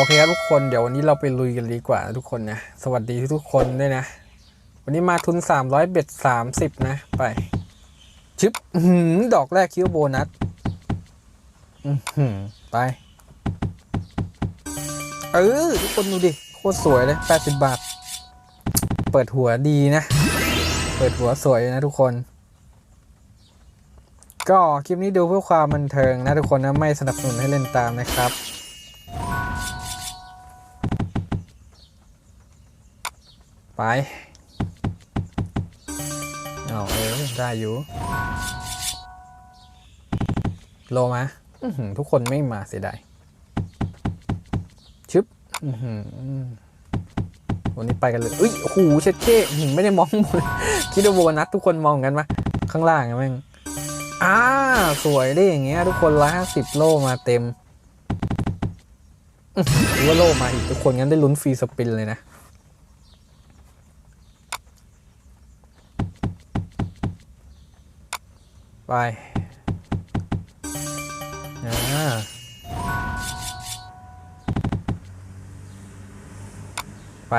โอเคครับทุกคนเดี๋ยววันนี้เราไปลุยกันดีกว่านะทุกคนนะ สวัสดีทุกคนด้วยนะ วันนี้มาทุน 300 เบ็ด 30 นะ ไป ชึบอื้อหือดอกแรกคิวโบนัสหือไป เออ ทุกคนดูดิ โคตรสวยเลย 80 บาท เปิดหัวดีนะ เปิดหัวสวยนะทุกคน ก็คลิปนี้ดูเพื่อความบันเทิงนะทุกคนนะ ไม่สนับสนุนให้เล่นตามนะครับ ไปเอาเออได้อยู่ โลมาทุกคนไม่มาเสียดายชึบวันนี้ไปกันเลยเอ้ยโอ้โหเช็ดเท่อื้อหือไม่ได้มองบนคิดว่าโบนัสทุกคนมองกันปะข้างล่างอะแม่งอ่าสวยได้อย่างเงี้ย ทุกคนร้อยห้าสิบโลมาเต็มหือถือว่าโลมาอีกทุกคนงั้นได้ลุ้นฟรีสปินเลยนะ ไปอ่าไป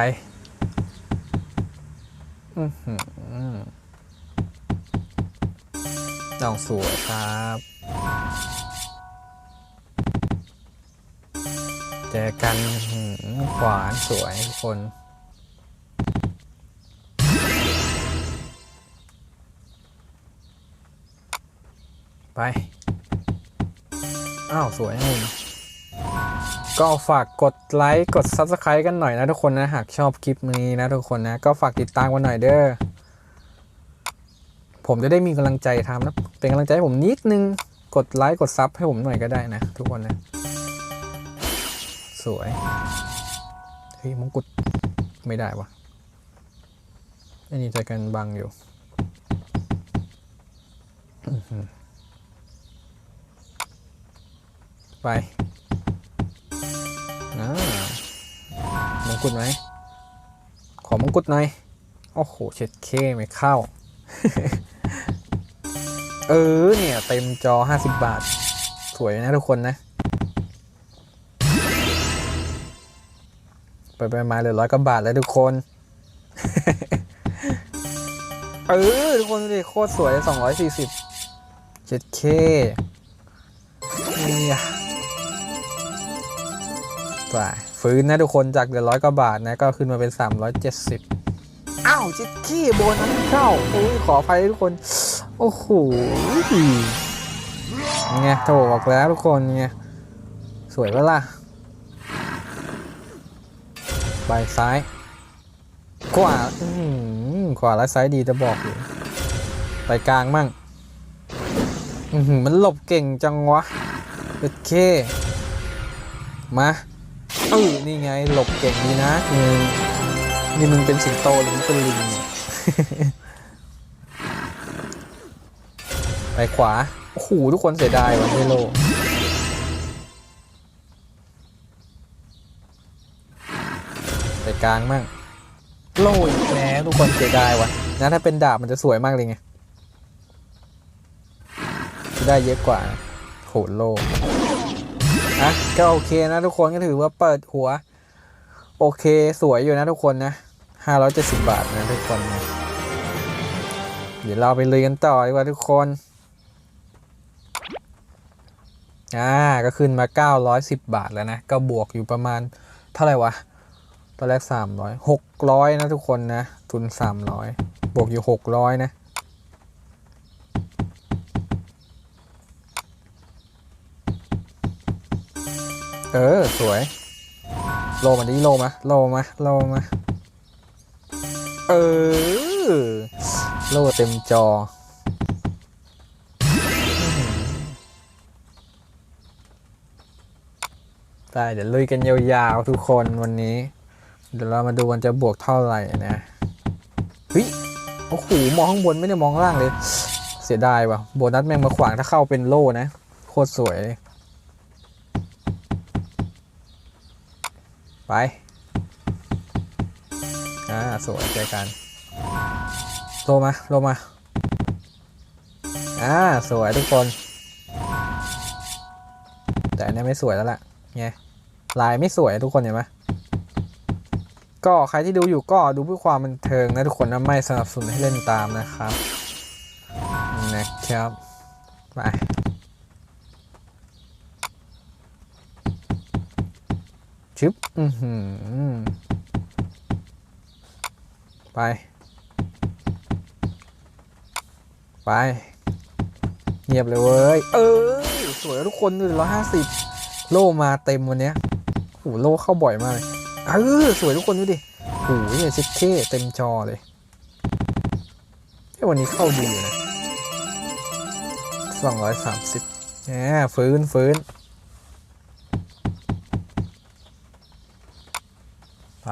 อือหือดอกสวยครับ เจอกันขวานสวยทุกคน ไปอ้าวสวยนะคุณก็ฝากกดไลค์กด Subscribe กันหน่อยนะทุกคนนะ หากชอบคลิปนี้นะทุกคนนะ ก็ฝากติดตามกันหน่อยเด้อผมจะได้มีกำลังใจทำนะเป็นกำลังใจให้ผมนิดนึงกดไลค์กดซับให้ผมหน่อยก็ได้นะ ทุกคนนะ สวยเฮ้ยมงกุฎไม่ได้วะอ้นี่ใจกันบังอยู่ ไปอ่ามงกุฎไหม ขอมงกุฎหน่อย โอ้โห เช็ดเคไม่เข้า เออ เนี่ย เต็มจอ 50 บาท สวยนะทุกคนนะ ไปไปมาเหลือร้อยกว่าบาทแล้วทุกคน เออ ทุกคนดูดิโคตรสวย240เช็ดเคนี่อะ ไปฟื้นนะทุกคนจากเดือนร้อยกว่าบาทนะก็ขึ้นมาเป็น 370 อ้าวจิตขี้โบนัสเข้าโอ้ยขออภัยทุกคน โอ้โหไงโถบอกแล้วทุกคนไงสวยปะล่ะไปซ้ายขวาอื้อหือขวาและซ้ายดีจะบอกอยู่ไปกลางมั่งอือหือมันหลบเก่งจังวะโอเคมา เออนี่ไงหลบเก่งดีนะมึงนี่มึงเป็นสิงโตหรือมึงเป็นลิงไปขวาโอ้โหทุกคนเสียดายวันไม่โลไปกลางมั่งโลอีกแล้วทุกคนเสียดายวะนะถ้าเป็นดาบมันจะสวยมากเลยไงได้เยอะกว่าโหโละก็โอเคนะทุกคนก็ถือว่าเปิดหัว โอเคสวยอยู่นะทุกคนนะ570บาทนะทุกคนนะเดี๋ยวเราไปเลยกันต่อดีกว่าทุกคนอ่าก็ขึ้นมา910บาทแล้วนะ ก็บวกอยู่ประมาณเท่าไหร่วะตอนแรก300 600นะทุกคนนะ ทุน300บวกอยู่600นะ เออ สวย โลมาดิโลมาโลมาโลมา เออ โลเต็มจอ ได้เดี๋ยวลุยกันยาวๆทุกคนวันนี้ เดี๋ยวเรามาดูกันจะบวกเท่าไหร่นะเฮ้ยโอ้โหมองข้างบนไม่ได้มองข้างล่างเลย เสียดายว่ะโบนัสแม่งมาขวางถ้าเข้าเป็นโล่นะ โคตรสวยเลย ไป อ่า สวยใจกัน โลมา โลมา อ่า สวยทุกคน แต่อันนี้ไม่สวยแล้วล่ะไงลายไม่สวยทุกคนเห็นไหมก็ใครที่ดูอยู่ก็ดูเพื่อความบันเทิงนะทุกคนนะไม่สนับสนุนให้เล่นตามนะครับนะครับไป ชึบอือหือไป ไป เงียบเลยเว้ย เออ สวยทุกคนเลยร้อยห้าสิบโลมาเต็มวันเนี้ยโหโลเข้าบ่อยมากเลย เออ สวยทุกคนดูดิโหเนี่ยชิคเท่เต็มจอเลยเฮ้ยวันนี้เข้าดีอยู่นะสองร้อยสามสิบแหมฟื้นฟื้น ไป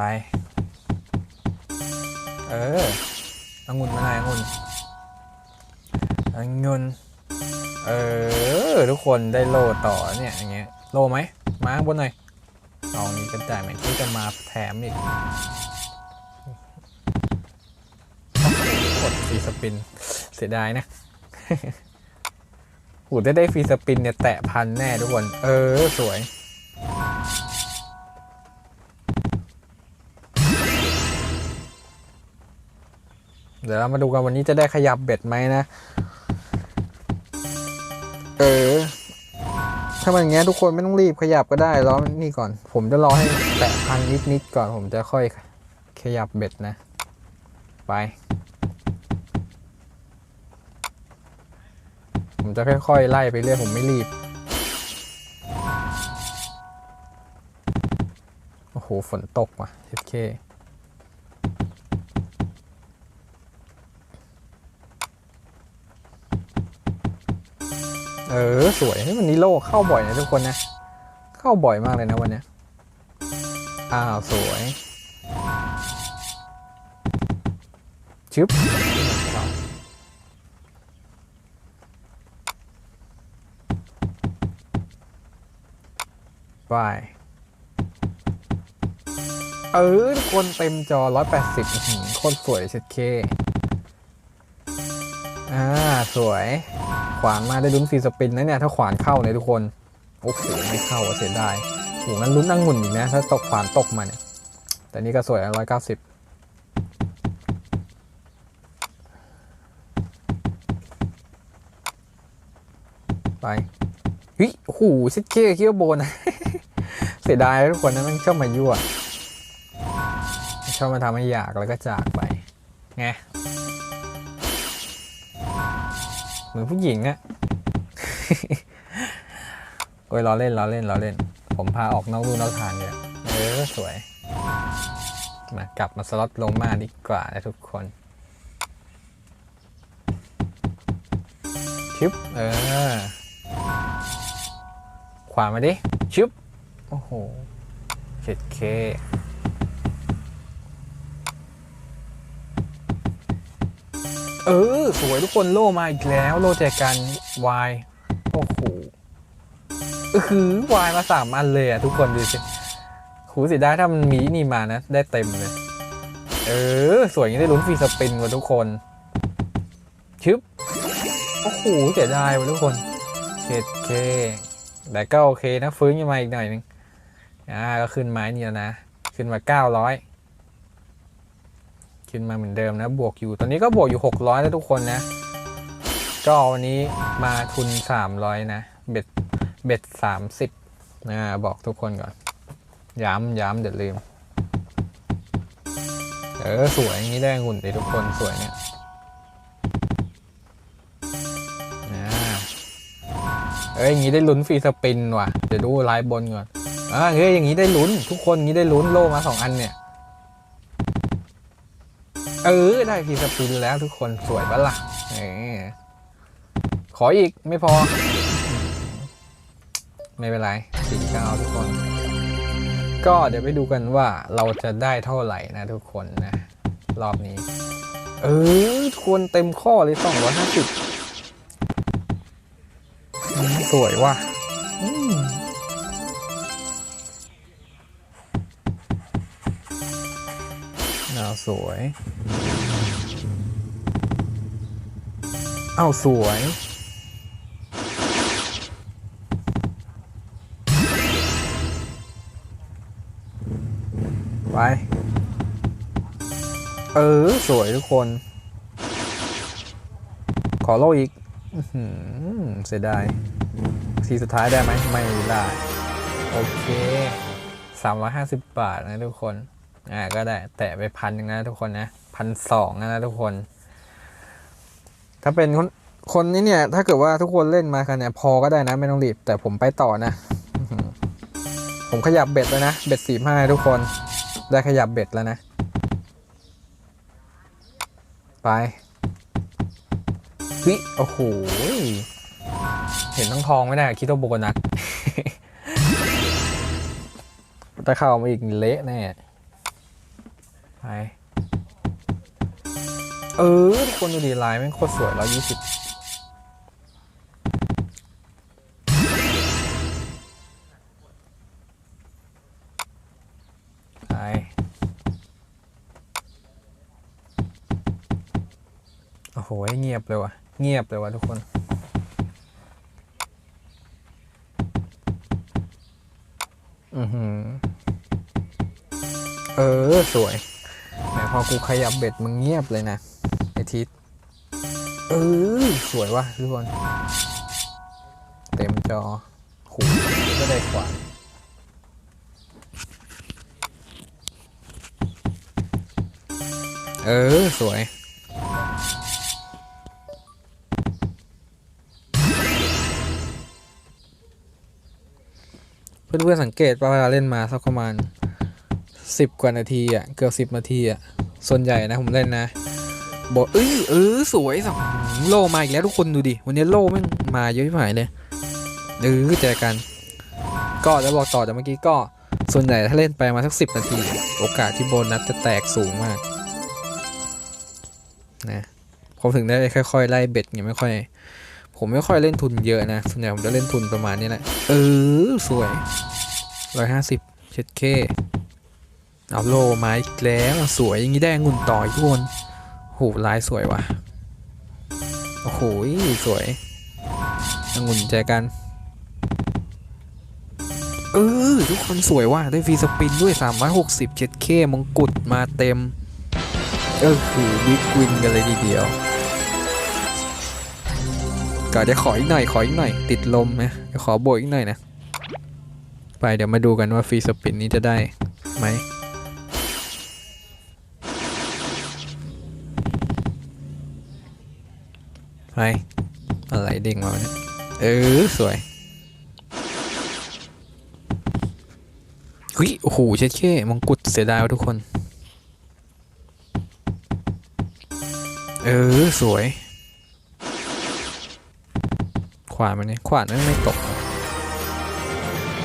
เออองุ่นมะนาวองุ่นเงินเออ ทุกคนได้โลต่อเนี่ยอย่างเงี้ย โลไหม มาบนหน่อยเอานี้ก็ได้ไหมที่จะมาแถมอีกกดฟรีสปิน เสียดายนะหูได้ได้ฟรีสปินเนี่ย แตะพันแน่ทุกคน เออ สวย ดี๋ยวเรามาดูกันวันนี้จะได้ขยับเบ็ดไหมนะ เออ ถ้ามันอย่างเงี้ยทุกคนไม่ต้องรีบขยับก็ได้รอนี่ก่อน ผมจะรอให้แตะพันนิดๆก่อนผมจะค่อยขยับเบ็ดนะ ไป ผมจะค่อยๆไล่ไปเรื่อยผมไม่รีบ โอ้โหฝนตกว่ะเทเค ออสวยเฮ้ยวันนี้โลเข้าบ่อยนะทุกคนนะ เข้าบ่อยมากเลยนะวันนี้อ้าวสวยชึบไปเออทุกคนเต็มจอ 180อื้อหือโคตรสวยเช็ดเคอ่า สวย ขวานมาได้ลุ้นฟรีสปินนะเนี่ยถ้าขวานเข้าเนี่ยทุกคน โอ้โหไม่เข้าเสียดายโหงั้นลุ้นนั่งหมุนอีกนะถ้าตกขวานตกมาเนี่ย แต่นี่ก็สวยร้อยเก้าสิบไปเฮ้ยโอ้โหชิดเค้คิดว่าโบนเสียดายทุกคนนะมันชอบมายั่วชอบมาทำให้อยากแล้วก็จากไปไง เหมือนผู้หญิงอะโอ้ยล้อเล่นล้อเล่นล้อเล่น ผมพาออกนอกลู่นอกทางเลยเออสวย มากลับมาสล็อตลงมาดีกว่านะทุกคนชึบเออ ขวามาดิชึบโอ้โหเจ็ดเค เออ สวยทุกคนโล่มาอีกแล้ว โล่แจกันวายโอ้โหเออคือวายมาสามอันเลยอะทุกคนดูสิหูเสียดายถ้ามันมีนี่มานะ ได้เต็มเลย เออ สวยอย่างนี้ได้ลุ้นฟรีสปินว่ะทุกคนชึบโอ้โหเสียดายว่ะทุกคนเช็ดเคแต่ก็โอเคนะ ฟื้นขึ้นมาอีกหน่อยนึงอ่าก็ขึ้นไม้นี่แล้วนะ ขึ้นมาเก้าร้อย ขึ้นมาเหมือนเดิมนะ บวกอยู่ ตอนนี้ก็บวกอยู่ 600แล้วทุกคนนะ ก็วันนี้มาทุน 300 นะ เบ็ด เบ็ด 30นะบอกทุกคนก่อน ย้ำย้ำเดี๋ยวลืม เออ สวยอย่างนี้ได้หุ่นเลยทุกคน สวยเนี่ยเอ้ยอย่างนี้ได้ลุ้นฟรีสปินว่ะ เดี๋ยวดูไลฟ์บนก่อนอ่าเฮ้ยอย่างนี้ได้ลุ้น ทุกคนอย่างนี้ได้ลุ้นโล่มาสองอันเนี่ย เออ ได้ฟรีสปินแล้วทุกคนสวยปะล่ะขออีกไม่พอ ไม่เป็นไรสี่เก้าทุกคน ก็เดี๋ยวไปดูกันว่าเราจะได้เท่าไหร่นะทุกคนนะ รอบนี้ เออทุกคนเต็มข้อเลยสองร้อยห้าสิบสวยว่ะอืม อาสวยเอาสวยไปเออ สวยทุกคน ขอโลอีกเสียดายทีสุดท้ายได้ไหมไม่ได้ โอเค 350 บาทนะทุกคน อ่าก็ได้แตะไปพันหนึ่งนะทุกคนนะพันสองนะทุกคน ถ้าเป็นคนคนนี้เนี่ย ถ้าเกิดว่าทุกคนเล่นมากันเนี่ยพอก็ได้นะไม่ต้องรีบ แต่ผมไปต่อนะ ผมขยับเบ็ดแล้วนะ เบ็ดสี่ห้าทุกคนได้ขยับเบ็ดแล้วนะ ไปเฮ้ยโอ้โหเห็นทั้งทองไม่ได้คิดว่าโบนัสถ้าเข้ามาอีกเละแน่ ไป เออทุกคนดูดีลายแม่งโคตรสวยร้อยยี่สิบไปโอ้โหเงียบเลยว่ะ เงียบเลยว่ะทุกคนอือหือ เออ สวย แหมพอกูขยับเบ็ดมึงเงียบเลยนะไอทิศเออสวยว่ะทุกคน เต็มจอหูก็ได้ขวานเออ สวย เพื่อนๆสังเกตว่าเวลาเล่นมาสักประมาณ สิบกว่านาทีอะเกือบสิบนาทีอะส่วนใหญ่นะผมเล่นนะบอกเอ้ยเออสวยสักโลมาอีกแล้วทุกคนดูดิวันนี้โลม่งมาเยอะที่หายเลยเออเจอกัน ก็จะบอกต่อจากเมื่อกี้ก็ส่วนใหญ่ถ้าเล่นไปมาสักสิบนาที โอกาสที่โบนัสจะแตกสูงมากนะผมถึงได้ค่อยๆไล่เบ็ดเนี่ยไม่ค่อย ผมไม่ค่อยเล่นทุนเยอะนะส่วนใหญ่ผมจะเล่นทุนประมาณนี้แหละเออสวยร้อยห้าสิบเช็ดเค เอาโลมาอีกแล้วสวยอย่างนี้ได้องุ่นต่อทุกคนโหลายสวยว่ะโอ้โหสวยองุ่นแจกันเออทุกคนสวยว่ะได้ฟรีสปินด้วย 360เช็ดเคมงกุฎมาเต็มเออคือบิ๊กวินกันเลยทีเดียวก็จะขออีกหน่อยขออีกหน่อย ติดลมนะเดี๋ยวขอโบยอีกหน่อยนะ ไปเดี๋ยวมาดูกันว่าฟรีสปินนี้จะได้ไหม ไปอะไรเด้งมาเนี่ยเออสวยเฮ้ยโอ้โหเช็ดเช่มงกุฎเสียดายวะทุกคน เออ สวย ขวานมันเนี่ยขวานมันไม่ตก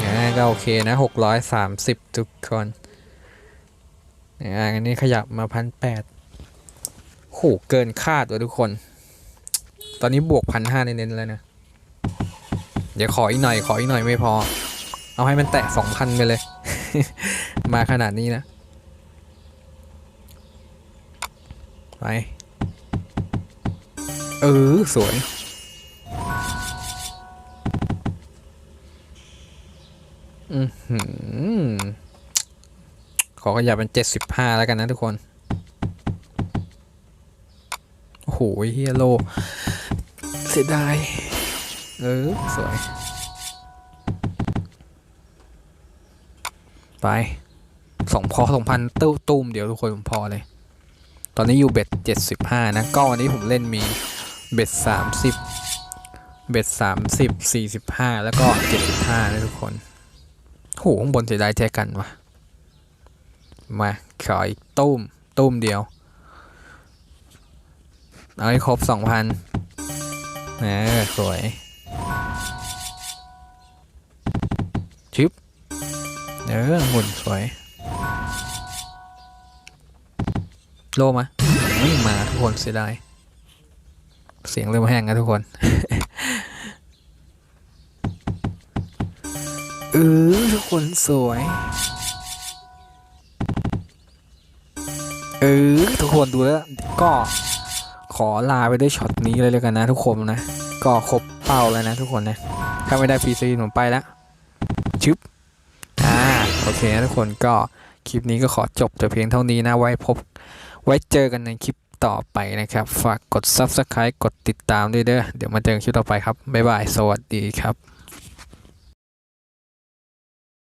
อ่ก็โอเคนะหกร้อยสามสิบทุกคนอ่อันนี้ขยับมาพันแปดโหเกินคาดว่ะทุกคน ตอนนี้บวกพันห้าเน้นๆแล้วนะ เดี๋ยวขออีกหน่อย ขออีกหน่อยไม่พอ เอาให้มันแตะสองพันไปเลย มาขนาดนี้นะ ไป เออ สวยอือหือขอขยับเป็นเจ็ดสิบห้าแล้วกันนะทุกคน โอ้โหเฮียโล เสียดาย เออ สวย ไปสองพอสองพันตู้ตูมเดี๋ยวทุกคนผมพอเลย ตอนนี้อยู่เบ็ดเจ็ดสิบห้านะก็วันนี้ผมเล่นมีเบ็ดสามสิบเบ็ดสามสิบสี่สิบห้าแล้วก็เจ็ดสิบห้านะทุกคนโหข้างบนเสียดายแจกันวะมาขออีกตุ้มตุ้มเดียว เอาให้ครบสองพัน เออสวยชิปเออหมุนสวย โลมาไม่มาทุกคนเสียดาย เสียงเริ่มแห้งนะทุกคนเออทุกคนสวยเออทุกคนดูแล้วก็ ขอลาไปด้วยช็อตนี้เลยแล้วกันนะทุกคนนะ ก็ครบเป้าแล้วนะทุกคนนะ ถ้าไม่ได้ฟรีซีผมไปแล้วชึบอ่าโอเคนะทุกคนก็คลิปนี้ก็ขอจบแต่เพียงเท่านี้นะไว้พบ ไว้เจอกันในคลิปต่อไปนะครับ ฝากกด Subscribe กดติดตามด้วยเด้อเดี๋ยวมาเจอกันคลิปต่อไปครับ บ๊ายบาย สวัสดีครับ